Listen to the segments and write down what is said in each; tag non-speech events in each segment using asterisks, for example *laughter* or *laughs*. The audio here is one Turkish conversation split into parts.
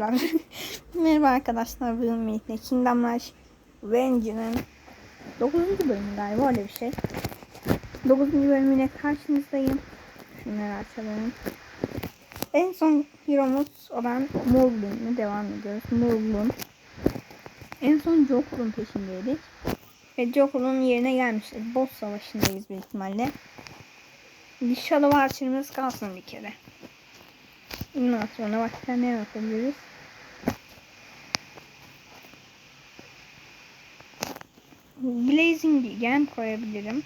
Arkadaşlar. *laughs* Merhaba arkadaşlar. Bugün birlikte Kingdom Rush Vengeance'ın 9. bölümü galiba öyle bir şey. 9. bölümüyle karşınızdayım. Şunları açalım. En son hero'muz olan Morglun'la devam ediyoruz. Morglun. En son Joker'un peşindeydik. Ve Joker'un yerine gelmiştik. Boss savaşındayız büyük ihtimalle. Bir Shadow Archer'ımız kalsın bir kere. Bundan sonra başka ne yapabiliriz? Blazing Beacon koyabilirim.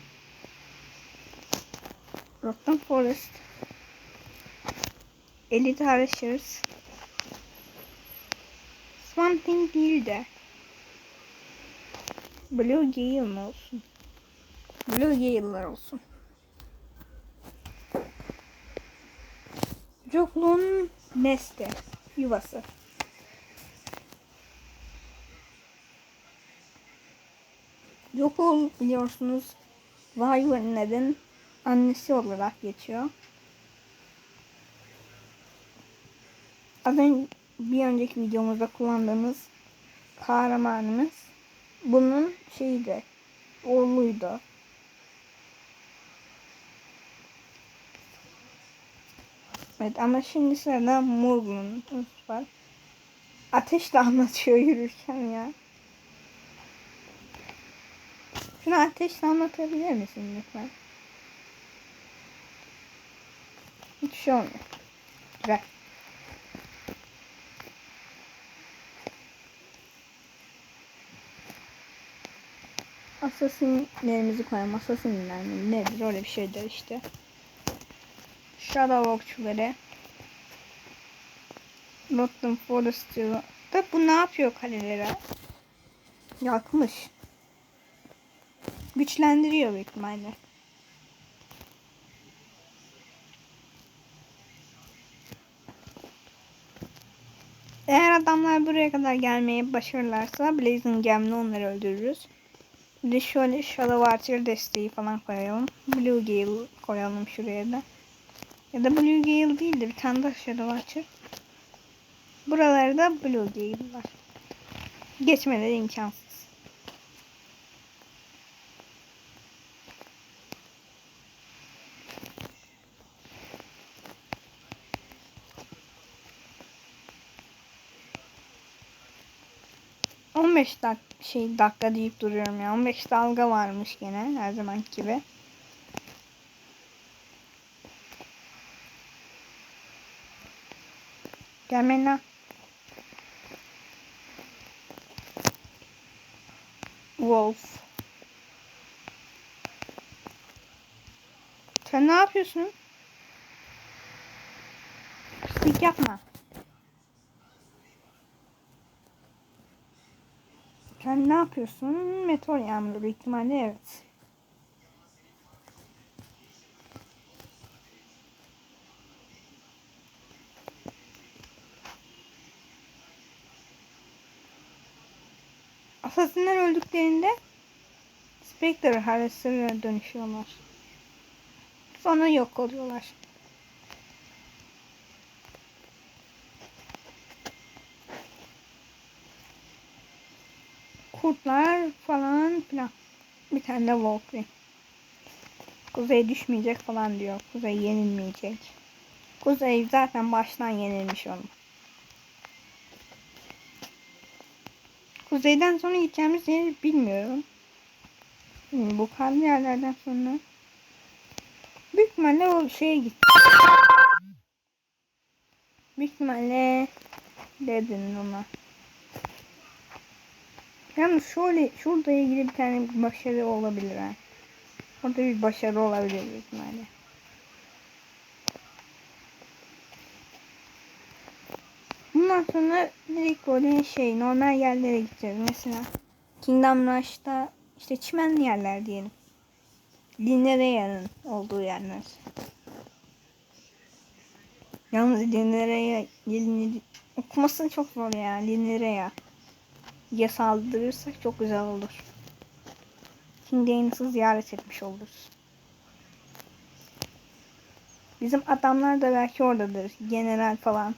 Rotten Forest. Elite Archers. Swamp Thing değil de. Blue Gale olsun? Blue Gale'lar olsun. Joklu'nun nesti, yuvası. Jokul biliyorsunuz Wyvern'lerin annesi olarak geçiyor. Az önce bir önceki videomuzda kullandığımız kahramanımız bunun şeydi, oğluydu. Evet ama şimdi sırada Morgan'ın var. Ateş de anlatıyor yürürken ya. Şunu ateşle anlatabilir misin lütfen? Hiç şey olmuyor. Güzel. Asasinlerimizi koyalım. Asasinler mi? Nedir? Öyle bir şeydir işte. Shadow okçuları. Rotten Forest diyor. Da bu ne yapıyor kalelere? Yakmış. Güçlendiriyor büyük ihtimalle. Eğer adamlar buraya kadar gelmeye başarırlarsa Blazing Gem'le onları öldürürüz. Bir de şöyle Shadow Archer desteği falan koyalım. Blue Gale koyalım şuraya da. Ya da Blue Gale değil de bir tane daha Shadow Archer. Buralarda Blue Gale var. Geçmeleri imkansız. On beş dak şey dakika deyip duruyorum ya. 15 dalga varmış gene her zaman gibi. Gelmeyin lan. Wolf. Sen ne yapıyorsun? Pislik yapma. Sen ne yapıyorsun? Meteor yağmuru ihtimalle evet. Asasinler öldüklerinde Spectre Harvester'a dönüşüyorlar. Sonra yok oluyorlar. Kurtlar falan filan. Bir tane de Valkyrie. Kuzey düşmeyecek falan diyor. Kuzey yenilmeyecek. Kuzey zaten baştan yenilmiş onun. Kuzeyden sonra gideceğimiz yeri bilmiyorum. Hmm, bu karlı yerlerden sonra büyük ihtimalle o şeye git. Büyük ihtimalle dedin ona. Yalnız şöyle şurada ilgili bir tane başarı olabilir ha. Orada bir başarı olabilir büyük ihtimalle. Bundan sonra direkt böyle şey normal yerlere gideceğiz. Mesela Kingdom Rush'ta işte çimenli yerler diyelim. Linerea'nın olduğu yerler. Yalnız Linerea Linerea çok zor ya Linerea. Ya saldırırsak çok güzel olur. King Danes'ı ziyaret etmiş oluruz. Bizim adamlar da belki oradadır. General falan.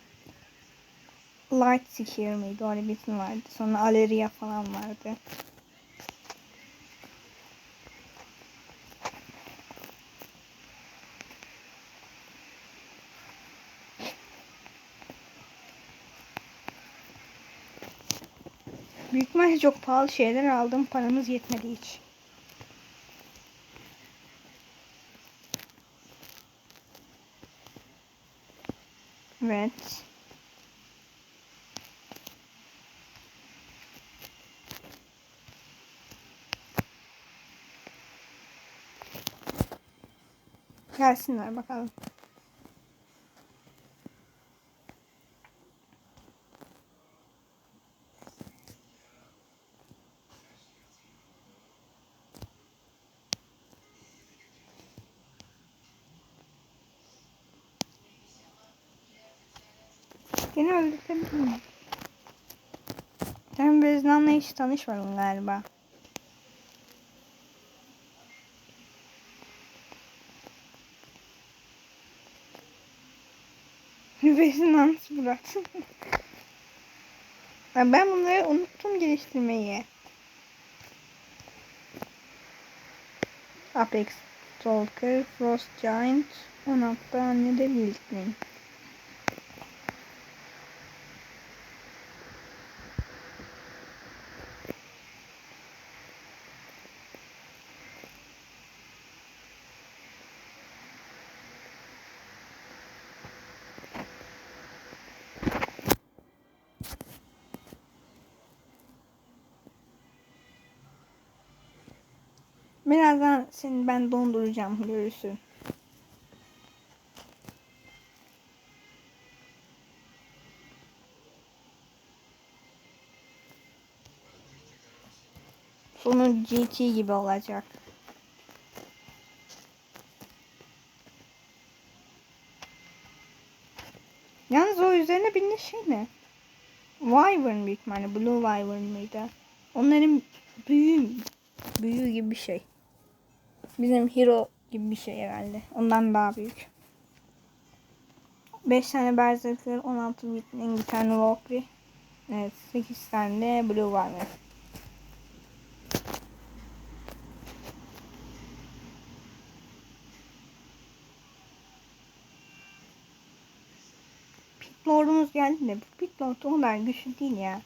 Light Seeker miydi? Öyle bir isim vardı. Sonra Aleria falan vardı. Büyük ihtimalle çok pahalı şeyler aldım. Paramız yetmedi hiç. Evet. Gelsinler bakalım. Seni öldürebilir miyim? Sen Beznan'la hiç tanışmadın galiba. Beznan Murat. Ya ben bunları unuttum geliştirmeyi. Apex Stalker, Frost Giant, 16 tane de Wildling. Birazdan seni ben donduracağım görürsün. Sonu GT gibi olacak. Yalnız o üzerine bindi şey ne? Wyvern büyük ihtimalle. Blue Wyvern mıydı? Onların büyüğü, büyüğü gibi bir şey. Bizim hero gibi bir şey herhalde. Ondan daha büyük. 5 tane Berserker, 16 Witling, bir tane Valkyrie. Evet 8 tane de Blue Wyvern. Pit Lord'umuz geldi de bu Pit Lord o kadar güçlü değil ya.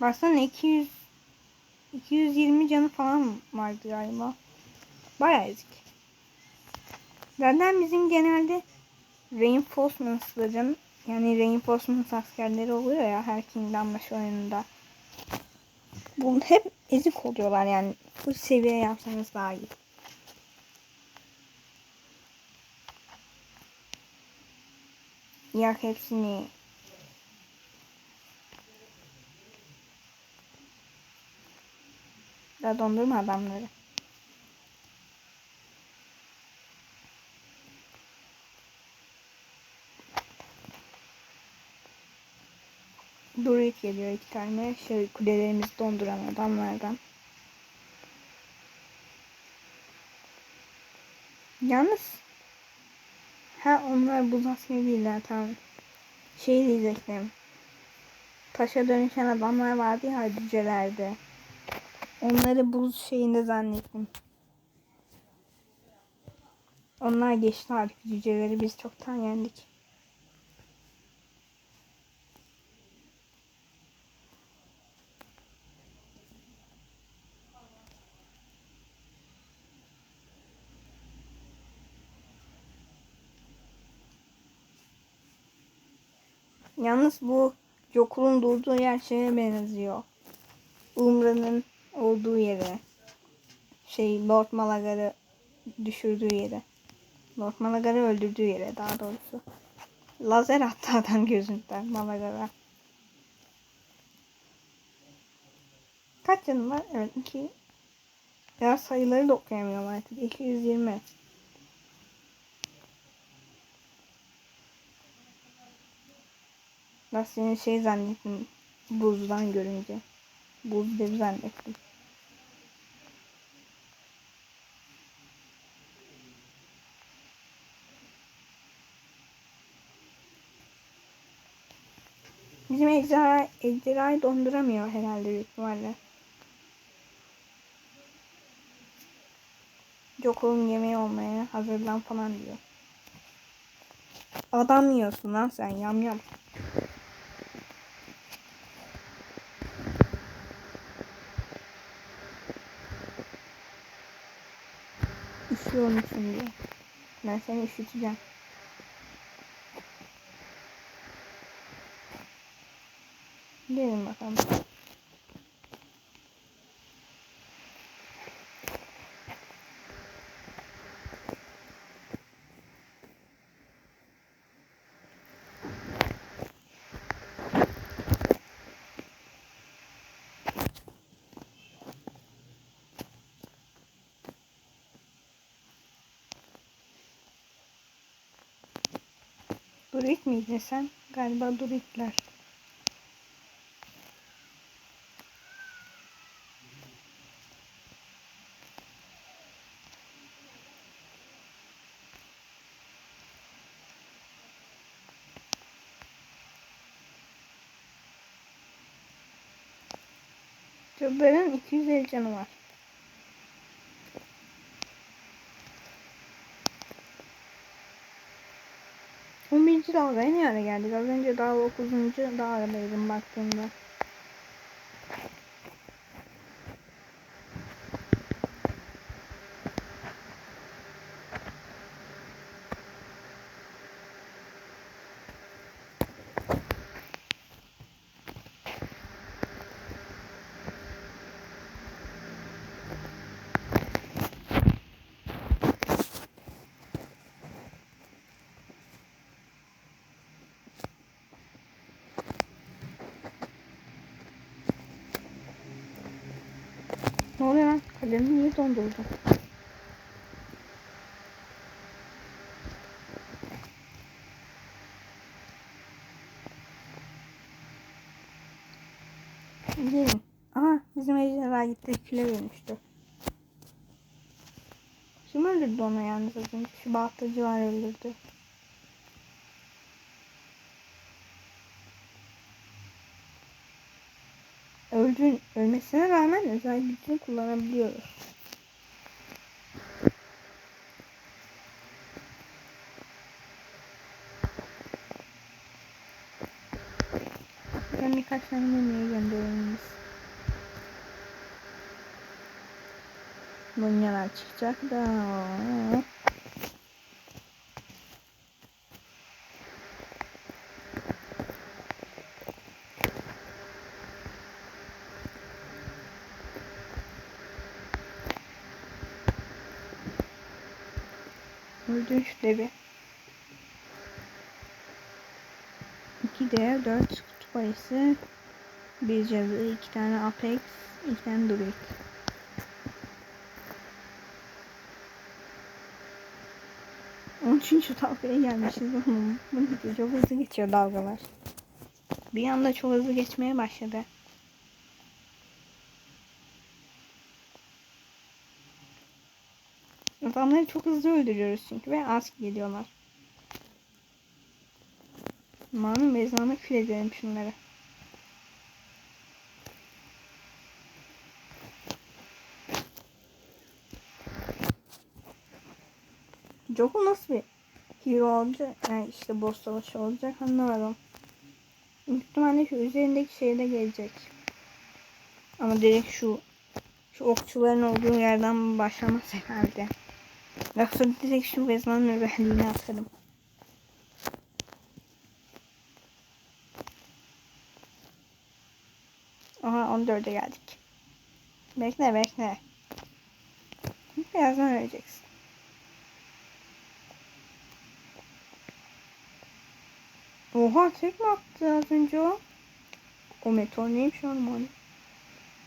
Baksana 200 220 canı falan vardı galiba. Bayağı ezik. Zaten bizim genelde Reinforcements'ların yani Reinforcements askerleri oluyor ya her Kingdom Rush oyununda. Bu hep ezik oluyorlar yani. Bu seviye yapsanız daha iyi. Yak hepsini Da dondurma adamları. Druid geliyor iki tane. Şey kulelerimizi donduran adamlardan. Yalnız ha onlar buz askeri değiller tamam. Şey diyecektim. Taşa dönüşen adamlar vardı ya cücelerde. Onları buz şeyinde zannettim. Onlar geçti artık cüceleri biz çoktan yendik. Yalnız bu Jokul'un durduğu yer şeye benziyor. Umra'nın olduğu yere. Şey Lord Malagar'ı düşürdüğü yere. Lord Malagar'ı öldürdüğü yere daha doğrusu. Lazer attı adam gözünden Malagar'a. Kaç canım var? Evet 2. Ya sayıları da okuyamıyorum artık. 220. Lastiğini şey zannettim buzdan görünce. Buz dev zannettim. Bizim ejderha, ejderhayı donduramıyor herhalde büyük ihtimalle. Joko'nun yemeği olmaya hazırlan falan diyor. Adam yiyorsun lan sen yam yam. Üşüyormuşsun diyor. Ben seni üşüteceğim. Gelin bakalım. Durit miydin sen? Galiba Duritler. Cadıların 250 canı var. On birinci dalgaya ne ara geldik? Az önce daha 9. dalgadaydım baktığımda. Ne oluyor lan? Kalemi niye dondurdun? Gelin. Aha bizim ejderha gitti küle dönüştü. Kim öldürdü onu yalnız az önce? Şu baltacı var öldürdü. Öldüğün, ölmesine rağmen özel gücünü kullanabiliyoruz. Ben birkaç tane mumya göndereyim. Mumyalar çıkacak da. Öldün şu devi. 2 dev, 4 kutup ayısı, bir cadı, 2 tane apex, 2 tane. On üçüncü dalgaya gelmişiz oğlum. Bu çok hızlı geçiyor dalgalar. Bir anda çok hızlı geçmeye başladı. Adamları çok hızlı öldürüyoruz çünkü ve az geliyorlar. Mami mezarına kül edelim şunları. Joko nasıl bir hero olacak? Yani işte boss savaşı olacak anlamadım. İhtimalle şu üzerindeki şeyde gelecek. Ama direkt şu şu okçuların olduğu yerden başlamaz herhalde. Yoksa direkt şu vezmanın özelliğini atarım. Aha 14'e geldik. Bekle bekle. Birazdan öleceksin. Oha tek mi attı az önce o? O meteor neymiş oğlum?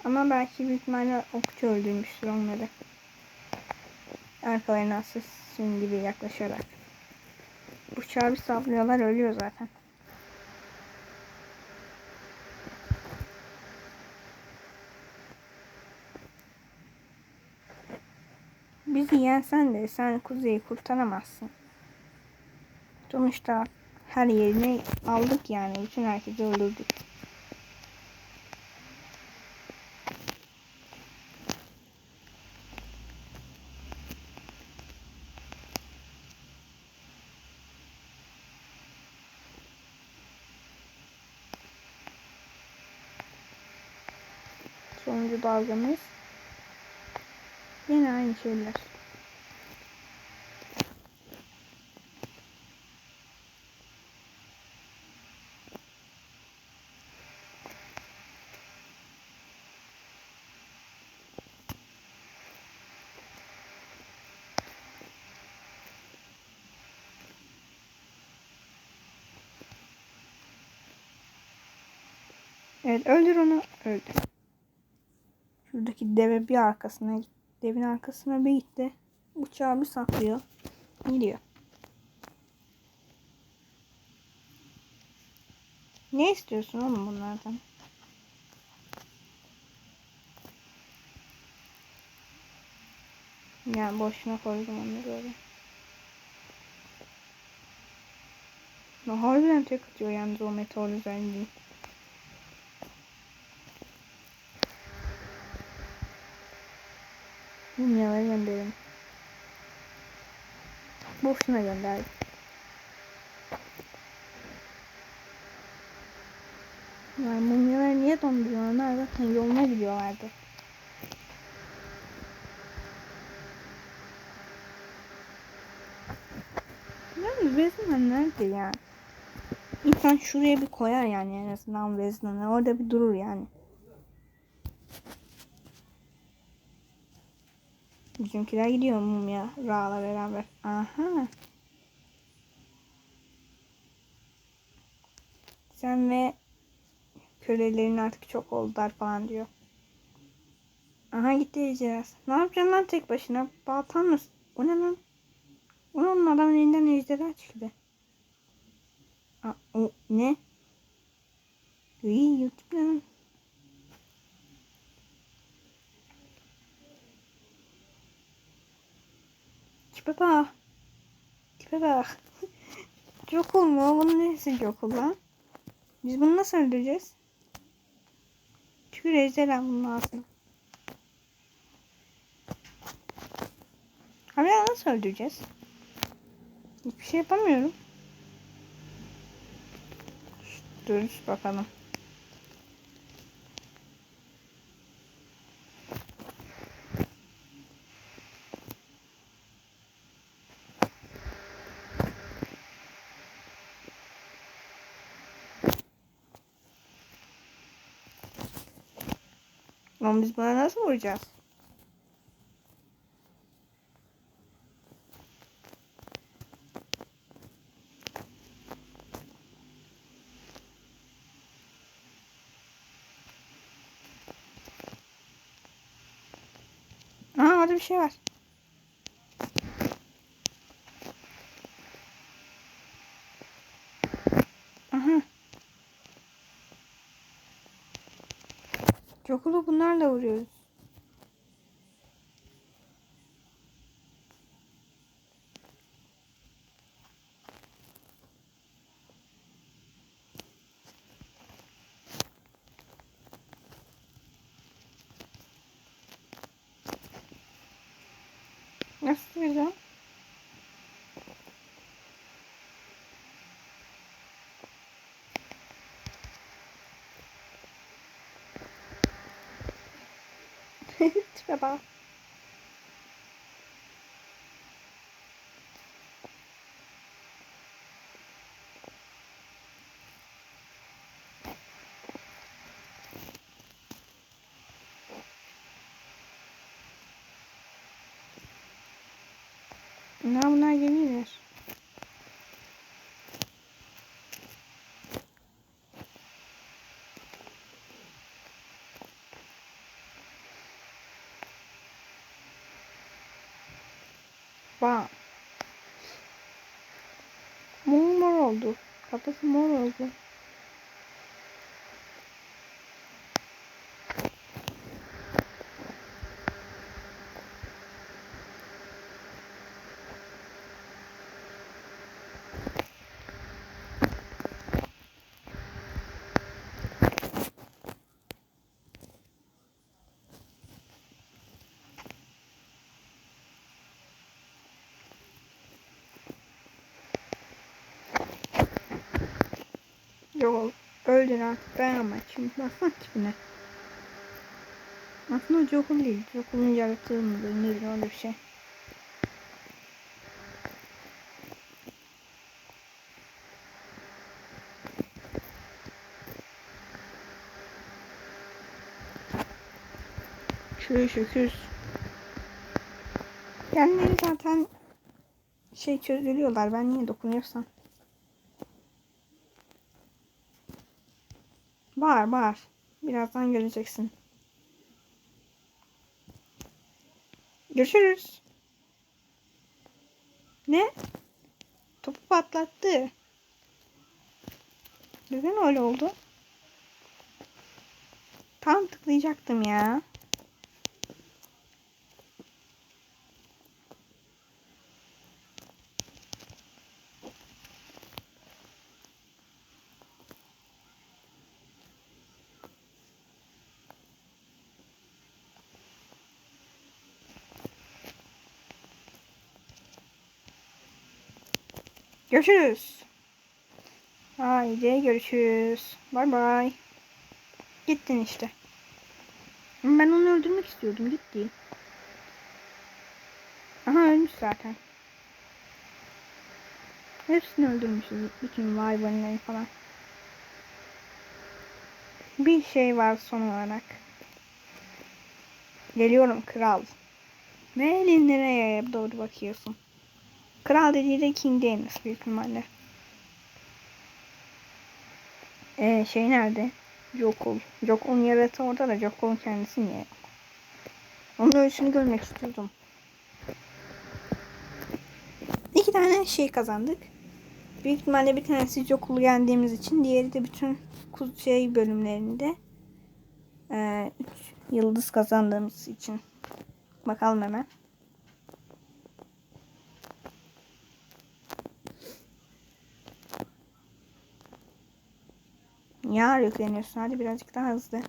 Ama belki büyük ihtimalle okçu öldürmüştür onları. Arkalarına assassin gibi yaklaşarak. Bıçağı bir saplıyorlar ölüyor zaten. Bizi yensen de sen kuzeyi kurtaramazsın. Sonuçta her yerini aldık yani. Bütün herkesi öldürdük. Dalgamız. Yine aynı şeyler. Evet öldür onu. Öldür. Şuradaki deve bir arkasına gitti. Devin arkasına bir gitti. Uçağı bir saklıyor. Gidiyor. Ne istiyorsun oğlum bunlardan? Yani boşuna koydum böyle. Ya harbiden tek atıyor yalnız o meteor özelliği. Mumyaları gönderin. Boşuna gönderdim. Yani mumyaları niye donduruyor? Onlar zaten yoluna gidiyorlardı. Yani Veznan nerede ya? İnsan şuraya bir koyar yani en azından Veznan'ı. Orada bir durur yani. Bizimkiler gidiyor mumya Ra'la beraber. Aha. Sen ve kölelerin artık çok oldular falan diyor. Aha gitti ejderhası. Ne yapacaksın lan tek başına? Baltan mı? O ne lan? Onun adamın elinden ejderha çıktı. Aa, o ne? İyi YouTube lan. Tipe bak. Tipe bak. *laughs* Jokul mu? Bunun neresi Jokul lan? Biz bunu nasıl öldüreceğiz? Tükür ejderha bunun ağzına. Abi nasıl öldüreceğiz? Hiçbir şey yapamıyorum. Dur bakalım. Ama biz buna nasıl vuracağız? Aa orada bir şey var. Aha. Jokulu bunlarla vuruyoruz. Nasıl güzel? *laughs* Tipe bak. Ne bunlar gemiler. Bak. Mor mor oldu. Kafası mor oldu. Yok öldür artık dayanma. Çünkü baksana tipine. Aslında o Jokul değil. Jokul'un yaratığı mıdır nedir öyle bir şey. Şöyle şükür. Kendileri zaten şey çözülüyorlar. Ben niye dokunuyorsam. Bağır bağır. Birazdan göreceksin. Görüşürüz. Ne? Topu patlattı. Neden öyle oldu? Tam tıklayacaktım ya. Görüşürüz. Haydi görüşürüz. Bay bay. Gittin işte. Ben onu öldürmek istiyordum. Gitti. Aha ölmüş zaten. Hepsini öldürmüşüz. Bütün hayvanları falan. Bir şey var son olarak. Geliyorum kral. Ve elin nereye doğru bakıyorsun? Kral dediği de King Daenerys büyük ihtimalle. Ee, şey nerede? Jokul. Jokul'un yaratığı orada da Jokul'un kendisi niye? Onun ölüsünü görmek istiyordum. İki tane şey kazandık. Büyük ihtimalle bir tanesi Jokul'u yendiğimiz için, diğeri de bütün şey bölümlerinde ee, üç yıldız kazandığımız için. Bakalım hemen. Ya yükleniyorsun. Hadi birazcık daha hızlı.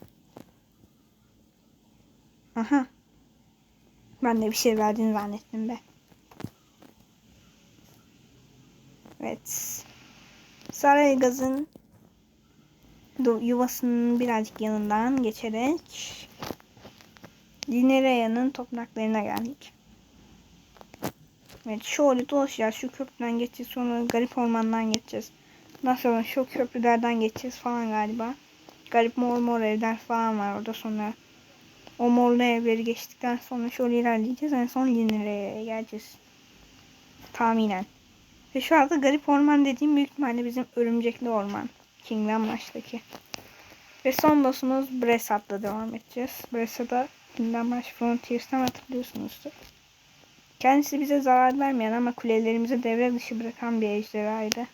Aha. Ben de bir şey verdiğini zannettim be. Evet. Saraygaz'ın du- yuvasının birazcık yanından geçerek Dinereya'nın topraklarına geldik. Evet şöyle dolaşacağız. Şu köprüden geçeceğiz. Sonra garip ormandan geçeceğiz. Sonra şu köprülerden geçeceğiz falan galiba. Garip mor mor evler falan var orada sonra. O morlu evleri geçtikten sonra şöyle ilerleyeceğiz. En son Linere'ye geleceğiz. Tahminen. Ve şu anda garip orman dediğim büyük ihtimalle bizim örümcekli orman. Kingdom Rush'taki. Ve son boss'umuz Bresat'la devam edeceğiz. Bresat'a Kingdom Rush Frontiers'tan hatırlıyorsunuzdur. Kendisi bize zarar vermeyen ama kulelerimizi devre dışı bırakan bir ejderhaydı.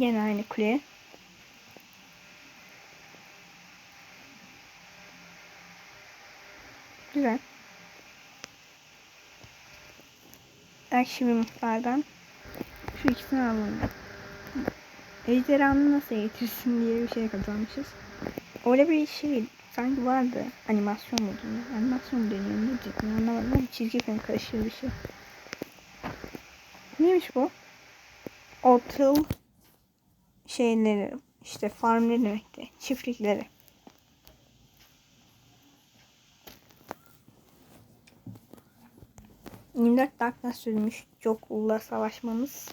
Yine aynı kule. Güzel. Ekşi bir muhtardan. Şu ikisini alalım. Ejderhanı nasıl eğitirsin diye bir şey kazanmışız. Öyle bir şey sanki vardı. Animasyon mu deniyor? Animasyon mu deniyor? Ne diyecektim anlamadım ama çizgi film karışıyor bir şey. Neymiş bu? Otıl şeyleri işte farmları demekti. Çiftlikleri. Nimdat dakika sürmüş Jokul'la savaşmamız.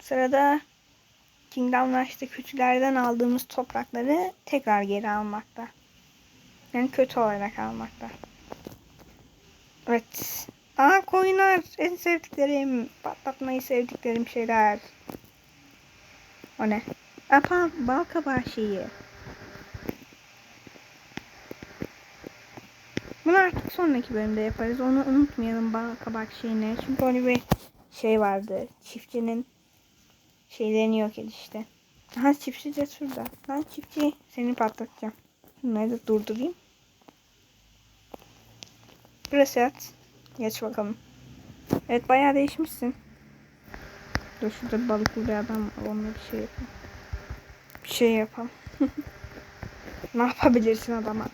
Sırada Kingdom Rush'ta kötülerden aldığımız toprakları tekrar geri almakta. Yani kötü olarak almakta. Evet. Aa koyunlar. En sevdiklerim. Patlatmayı sevdiklerim şeyler. O ne? Apa bal kabağı şeyi. Bunu artık sonraki bölümde yaparız. Onu unutmayalım bal kabak şeyini. Çünkü öyle bir şey vardı. Çiftçinin şeylerini yok et işte. Aha çiftçi de şurada. Ben çiftçi seni patlatacağım. Bunları da durdurayım. At. Geç bakalım. Evet bayağı değişmişsin. Dur şurada balıklı bir adam var. Onunla bir şey yapalım. Bir şey yapalım. *laughs* ne yapabilirsin adama?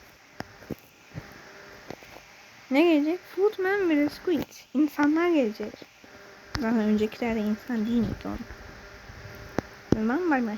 Ne gelecek? Footman ve Squid. İnsanlar gelecek. Zaten öncekiler de insan değil miydi oğlum? Tamam bay bay.